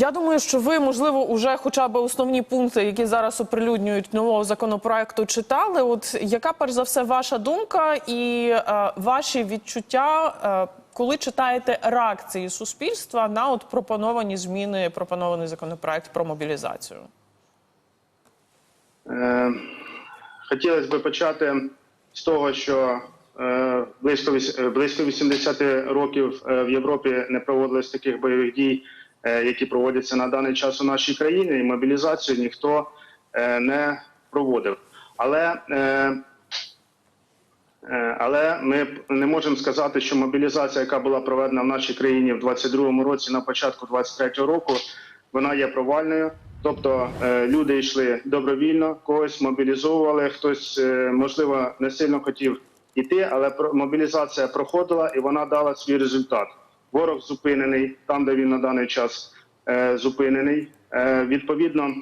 Я думаю, що ви, можливо, уже хоча б основні пункти, які зараз оприлюднюють нового законопроекту, читали. От яка перш за все ваша думка і е, ваші відчуття, е, коли читаєте реакції суспільства на от пропоновані зміни, пропонований законопроект про мобілізацію? Е, Хотілося б почати з того, що е, близько близько 80 років е, в Європі не проводилось таких бойових дій, які проводяться на даний час у нашій країні, і мобілізацію ніхто е, не проводив. Але е, Е, Але ми не можемо сказати, що мобілізація, яка була проведена в нашій країні в 22-му році, на початку 23-го року, вона є провальною. Тобто е, люди йшли добровільно, когось мобілізовували, хтось е, можливо не сильно хотів йти, але мобілізація проходила і вона дала свій результат. Ворог зупинений там, де він на даний час е, зупинений. Е, Відповідно,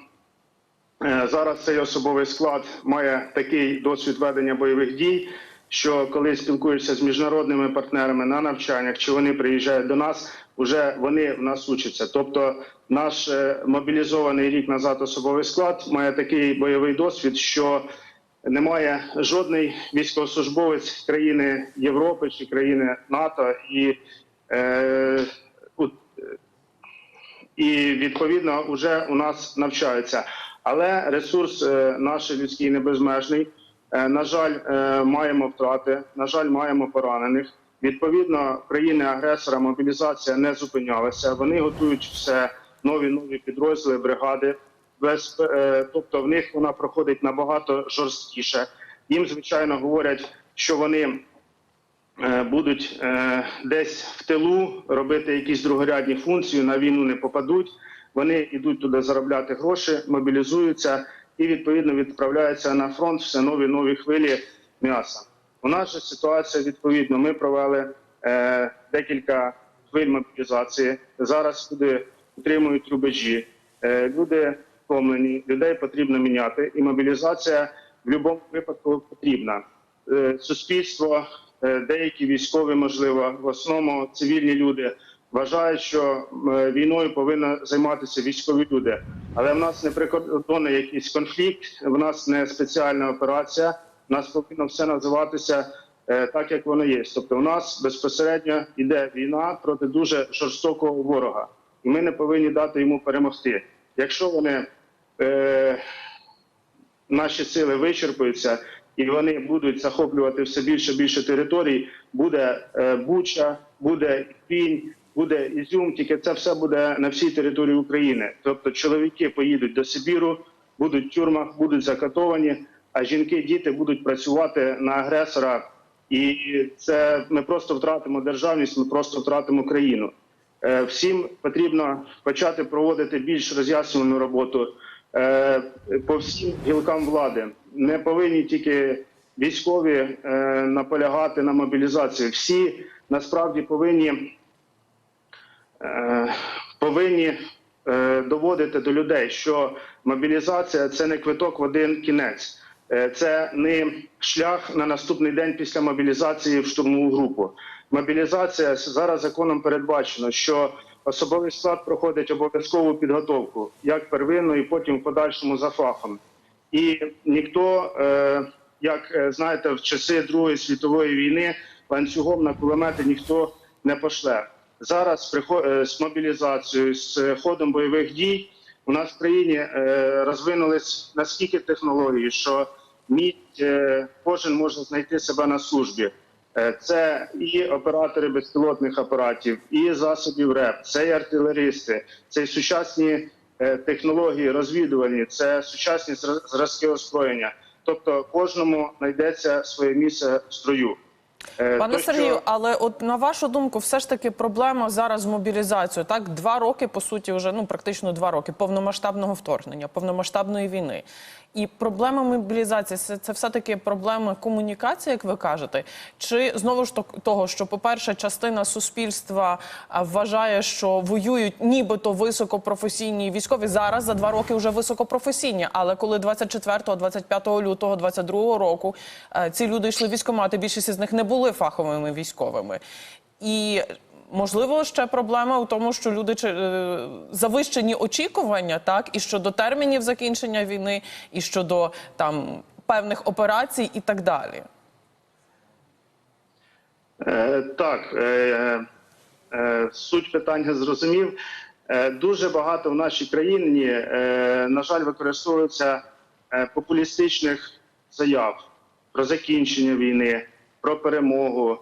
Е, Зараз цей особовий склад має такий досвід ведення бойових дій, що коли спілкуєшся з міжнародними партнерами на навчаннях, чи вони приїжджають до нас, вже вони в нас учаться. Тобто, наш е, мобілізований рік назад особовий склад має такий бойовий досвід, що немає жодний військовослужбовець країни Європи чи країни НАТО і е, у- і відповідно вже у нас навчаються. Але ресурс е, наш людський не безмежний. Е, На жаль, е, маємо втрати, на жаль, маємо поранених. Відповідно, країни-агресора мобілізація не зупинялася. Вони готують все нові нові підрозділи, бригади. Без, е, тобто в них вона проходить набагато жорсткіше. Їм, звичайно, говорять, що вони е, будуть е, десь в тилу робити якісь другорядні функції, на війну не попадуть. Вони йдуть туди заробляти гроші, мобілізуються і відповідно відправляються на фронт все нові нові хвилі м'яса. У нас же ситуація відповідно. Ми провели е, декілька хвиль мобілізації. Зараз люди утримують рубежі, е, люди втомлені, людей потрібно міняти, і мобілізація в будь-якому випадку потрібна. Е, суспільство, е, деякі військові, можливо, в основному цивільні люди вважають, що е, війною повинні займатися військові люди. Але в нас не прикордонний якийсь конфлікт, в нас не спеціальна операція. В нас повинно все називатися е, так, як воно є. Тобто, у нас безпосередньо йде війна проти дуже жорстокого ворога, і ми не повинні дати йому перемогти. Якщо вони е, наші сили вичерпуються і вони будуть захоплювати все більше і більше територій, буде е, Буча, буде Пінь, буде Ізюм. Тільки це все буде на всій території України. Тобто чоловіки поїдуть до Сибіру, будуть в тюрмах, будуть закатовані, а жінки, діти будуть працювати на агресора. І це ми просто втратимо державність, ми просто втратимо країну. Е, Всім потрібно почати проводити більш роз'яснювальну роботу по всім гілкам влади. Не повинні тільки військові е, наполягати на мобілізації. Всі насправді повинні, е, повинні е, доводити до людей, що мобілізація це не квиток в один кінець. Е, Це не шлях на наступний день після мобілізації в штурмову групу. Мобілізація зараз законом передбачено, що особовий склад проходить обов'язкову підготовку, як первинну, і потім в подальшому за фахом. І ніхто, е, як е, знаєте, в часи Другої світової війни ланцюгом на кулемети ніхто не пошле. Зараз е, з мобілізацією, з ходом бойових дій у нас в країні розвинулись наскільки технології, що мідь кожен може знайти себе на службі. Е, Це і оператори безпілотних апаратів, і засобів РЕП, це і артилеристи, це і сучасні е, технології розвідувальні, це сучасні зразки озброєння. Тобто кожному знайдеться своє місце в строю. Е, Пане то, що- Сергію, але от на вашу думку, все ж таки проблема зараз з мобілізацією. Так, два роки, по суті, вже ну практично два роки повномасштабного вторгнення, повномасштабної війни. І проблема мобілізації це, це все таки проблема комунікації, як ви кажете. Чи знову ж того, що, по-перше, частина суспільства вважає, що воюють нібито високопрофесійні військові зараз за два роки вже високопрофесійні. Але коли 24-25 лютого 22 року е, ці люди йшли в військкомати, більшість із них не були фаховими військовими. І Можливо, ще проблема у тому, що люди е, завищені очікування, так і щодо термінів закінчення війни, і щодо там певних операцій, і так далі. Е, Так, е, е, суть питання зрозумів. Е, Дуже багато в нашій країні, е, на жаль, використовується е, популістичних заяв про закінчення війни, про перемогу,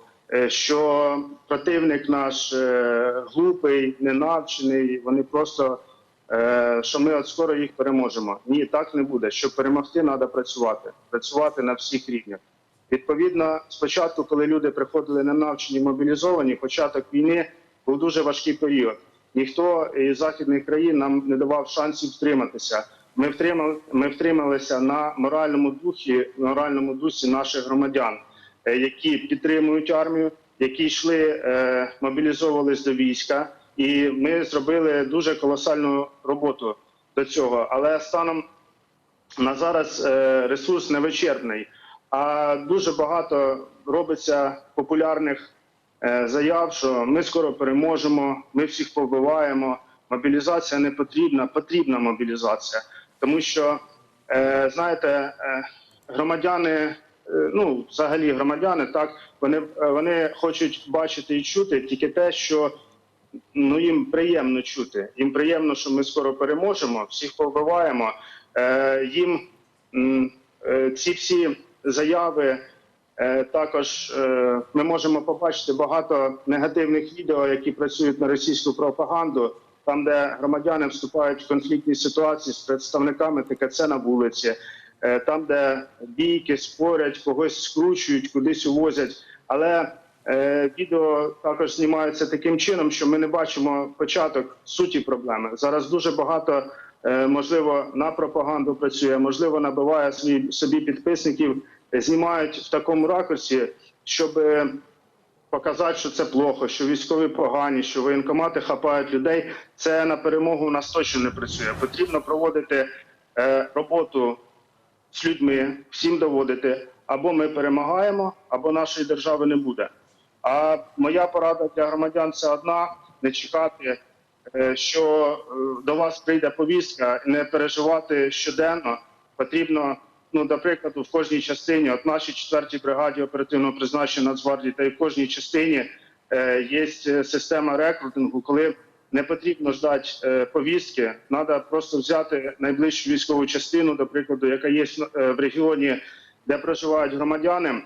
що противник наш е, глупий, ненавчений. Вони просто е, що ми от скоро їх переможемо. Ні, так не буде. Щоб перемогти, треба працювати, працювати на всіх рівнях. Відповідно, спочатку, коли люди приходили на навчені мобілізовані, початок війни був дуже важкий період. Ніхто із західних країн нам не давав шансів втриматися. Ми ми втрималися на моральному духі, моральному дусі наших громадян, е, які підтримують армію, які йшли, е, мобілізовувались до війська, і ми зробили дуже колосальну роботу до цього. Але станом на зараз е, ресурс невичерпний, а дуже багато робиться популярних е, заяв, що ми скоро переможемо, ми всіх побиваємо. Мобілізація не потрібна, потрібна мобілізація, тому що е, знаєте, е, громадяни, е, ну взагалі громадяни, так вони, е, вони хочуть бачити і чути тільки те, що ну їм приємно чути. Їм приємно, що ми скоро переможемо, всіх побиваємо. Е, їм е, ці всі заяви. Е, також е, ми можемо побачити багато негативних відео, які працюють на російську пропаганду, там, де громадяни вступають в конфліктні ситуації з представниками ТКЦ на вулиці, е, там, де бійки спорять, когось скручують, кудись увозять. Але е, відео також знімаються таким чином, що ми не бачимо початок суті проблеми. Зараз дуже багато. е, Можливо, на пропаганду працює, можливо, набиває свої собі підписників, е, знімають в такому ракурсі, щоб е, показати, що це плохо, що військові погані, що воєнкомати хапають людей. Це на перемогу у нас точно не працює. Потрібно проводити е, роботу з людьми, всім доводити, або ми перемагаємо, або нашої держави не буде. А моя порада для громадян це одна: не чекати, е, що е, до вас прийде повістка, не переживати щоденно. Потрібно, ну, до прикладу, в кожній частині, от нашій четвертій бригаді оперативного призначення Нацгвардії, та й в кожній частині е, є система рекрутингу, коли не потрібно ждати е, повістки, треба просто взяти найближчу військову частину, до прикладу, яка є е, в регіоні, де проживають громадяни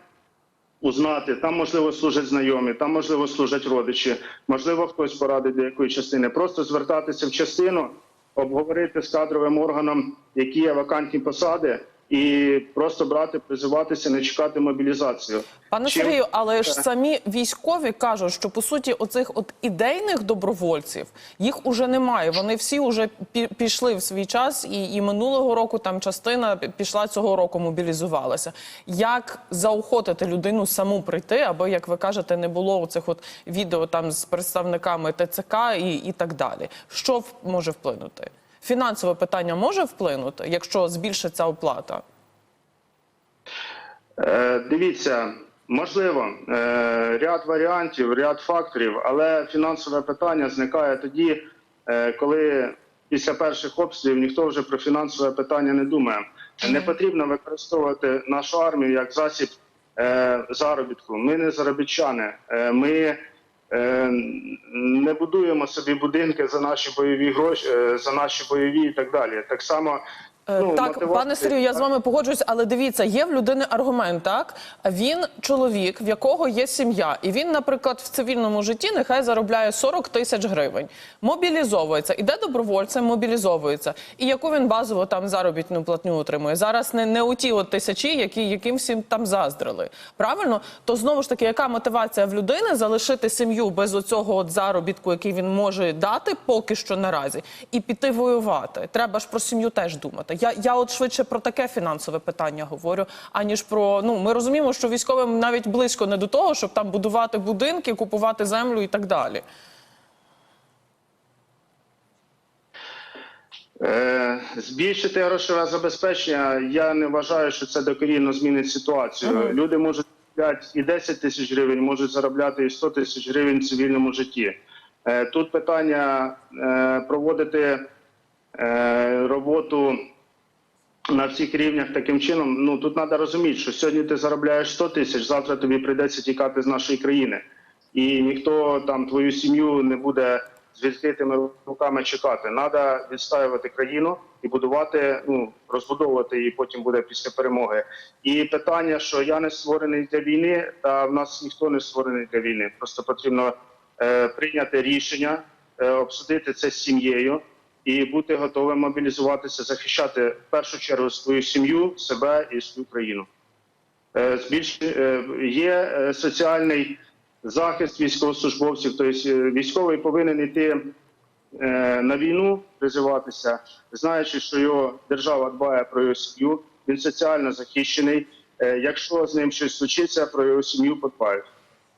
узнати. Там, можливо, служать знайомі, там, можливо, служать родичі, можливо, хтось порадить до якої частини. Просто звертатися в частину, обговорити з кадровим органом, які є вакантні посади, і просто брати, призиватися, не чекати мобілізацію. Пане Чим- Сергію, але ж самі військові кажуть, що по суті оцих от ідейних добровольців їх уже немає. Вони всі вже пі- пішли в свій час, і, і минулого року там частина пішла цього року, мобілізувалася. Як заохотити людину саму прийти, аби, як ви кажете, не було оцих от відео там з представниками ТЦК і, і так далі? Що може вплинути? Фінансове питання може вплинути, якщо збільшиться оплата? Е, Дивіться, можливо, е, ряд варіантів, ряд факторів, але фінансове питання зникає тоді, е, коли після перших обстрілів ніхто вже про фінансове питання не думає. Не потрібно використовувати нашу армію як засіб заробітку. Ми не заробітчани. Ми не будуємо собі будинки за наші бойові гроші, е, за наші бойові і так далі. Так само. Е, ну, так, мотивація- пане Сергію, я з вами погоджуюсь, але дивіться, є в людини аргумент, так? Він чоловік, в якого є сім'я, і він, наприклад, в цивільному житті нехай заробляє 40 тисяч гривень, мобілізовується, іде добровольцем, мобілізовується. І яку він базово там заробітну платню отримує? Зараз не, не у ті от тисячі, які яким всім там заздрили. Правильно? То знову ж таки, яка мотивація в людини залишити сім'ю без оцього от заробітку, який він може дати поки що наразі, і піти воювати? Треба ж про сім'ю теж думати. Я, я от швидше про таке фінансове питання говорю, аніж про ну ми розуміємо, що військовим навіть близько не до того, щоб там будувати будинки, купувати землю і так далі. Е, Збільшити грошове забезпечення. Я не вважаю, що це докорінно змінить ситуацію. Люди можуть заробляють і 10 тисяч гривень, можуть заробляти і 100 тисяч гривень в цивільному житті. Е, Тут питання е, проводити роботу на всіх рівнях таким чином. Ну тут треба розуміти, що сьогодні ти заробляєш 100 тисяч, завтра тобі прийдеться тікати з нашої країни, і ніхто там твою сім'ю не буде з відкритими руками чекати. Треба відстоювати країну і будувати, ну розбудовувати її. Потім буде після перемоги. І питання, що я не створений для війни, та в нас ніхто не створений для війни. Просто потрібно е, прийняти рішення, е, обсудити це з сім'єю і бути готовим мобілізуватися, захищати в першу чергу свою сім'ю, себе і свою країну. Е, е, Є е, соціальний захист військовослужбовців, тобто військовий повинен йти на війну, призиватися, знаючи, що його держава дбає про його сім'ю, він соціально захищений. Якщо з ним щось случиться, про його сім'ю подбають.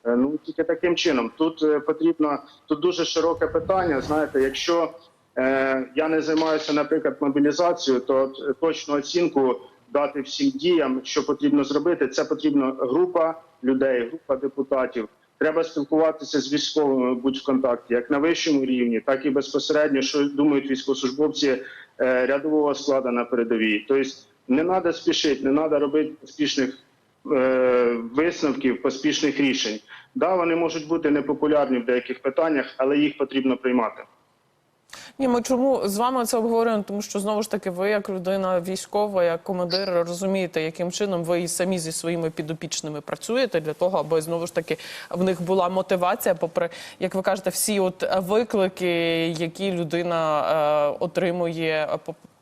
Ну тільки таким чином. Тут потрібно тут дуже широке питання. Знаєте, якщо я не займаюся, наприклад, мобілізацією, то е, точну оцінку дати всім діям, що потрібно зробити, це потрібна група людей, група депутатів. Треба спілкуватися з військовими, будь в контакті, як на вищому рівні, так і безпосередньо, що думають військовослужбовці е, рядового складу на передовій. Тобто не треба спішити, не треба робити поспішних е, висновків, поспішних рішень. Да, вони можуть бути непопулярні в деяких питаннях, але їх потрібно приймати. Ні, ми чому з вами це обговорюємо? Тому що знову ж таки, ви як людина військова, як командир, розумієте, яким чином ви і самі зі своїми підопічними працюєте для того, аби знову ж таки в них була мотивація, попри як ви кажете, всі от виклики, які людина е, отримує.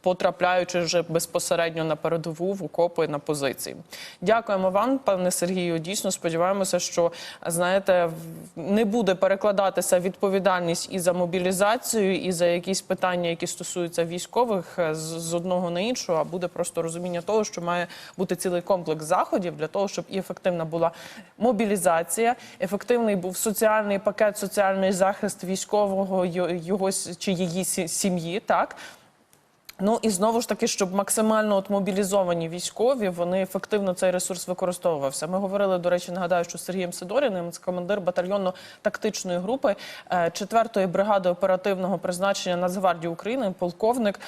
По- Потрапляючи вже безпосередньо на передову в окопи на позиції, дякуємо вам, пане Сергію. Дійсно сподіваємося, що знаєте, не буде перекладатися відповідальність і за мобілізацію, і за якісь питання, які стосуються військових е, з, одного на іншого, а буде просто розуміння того, що має бути цілий комплекс заходів для того, щоб і ефективна була мобілізація, ефективний був соціальний пакет, соціальний захист військового його чи її сім'ї, так. Ну і знову ж таки, щоб максимально от мобілізовані військові вони ефективно цей ресурс використовувався. Ми говорили, до речі, нагадаю, що Сергієм Сидоріним, це командир батальйонно-тактичної групи 4-ї бригади оперативного призначення Нацгвардії України, полковник